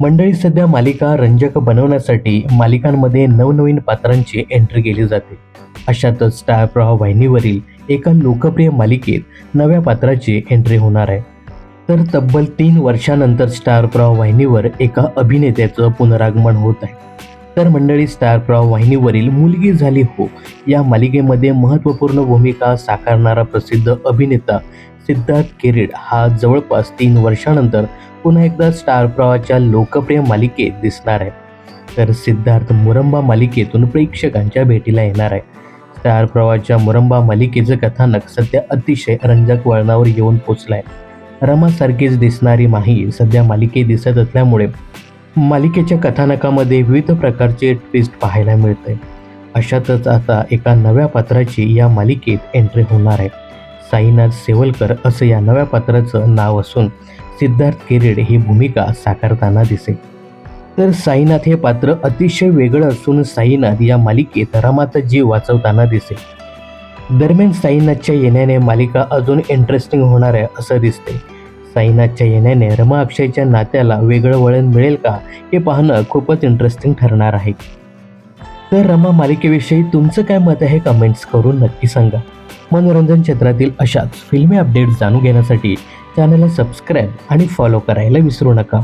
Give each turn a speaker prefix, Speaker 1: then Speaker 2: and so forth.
Speaker 1: मंडळी सध्या मालिका रंजक बनवण्यासाठी मालिकांमध्ये नवनवीन पात्रांची एंट्री केली जाते. अशातच स्टार प्रवाह वाहिनीवरील एका लोकप्रिय मालिकेत नव्या पात्राची एंट्री होणार आहे. तर तब्बल तीन वर्षानंतर स्टार प्रवाह वाहिनीवर एका अभिनेत्याचं पुनरागमन होत आहे. तर मंडळी स्टार प्रवाह वाहिनीवरील मुलगी झाली हो या मालिकेमध्ये महत्त्वपूर्ण भूमिका साकारणारा प्रसिद्ध अभिनेता सिद्धार्थ किरीड हा जवळपास तीन वर्षानंतर पुन्हा एकदा स्टार प्रवाहाच्या लोकप्रिय मालिकेत दिसणार आहे. तर सिद्धार्थ मुरंबा मालिकेतून प्रेक्षकांच्या भेटीला येणार आहे. स्टार प्रवाहाच्या मुरंबा मालिकेचं कथानक सध्या अतिशय रंजक वळणावर येऊन पोचलं आहे रमासारखीच दिसणारी माही सध्या मालिकेत दिसत असल्यामुळे मालिकेच्या कथानकामध्ये विविध प्रकारचे ट्विस्ट पाहायला मिळते अशातच आता एका नव्या पात्राची या मालिकेत एंट्री होणार आहे. साईनाथ सेवलकर असं या नव्या पात्राचं नाव असून सिद्धार्थ केरेड ही भूमिका साकारताना दिसेल. तर साईनाथ हे पात्र अतिशय वेगळं असून साईनाथ या मालिकेत रमाचा जीव वाचवताना दिसेल. दरम्यान साईनाथच्या येण्याने मालिका अजून इंटरेस्टिंग होणार आहे असं दिसते साईनाथच्या येण्याने रमा अक्षयच्या नात्याला वेगळं वळण मिळेल का हे पाहणं खूपच इंटरेस्टिंग ठरणार आहे. तर रमा मालिकेविषयी तुमचं काय मत आहे कमेंट्स करून नक्की सांगा. मनोरंजन क्षेत्रातील अशाच फिल्मी अपडेट्स जाणून घेण्यासाठी चॅनलला सबस्क्राईब आणि फॉलो करायला विसरू नका.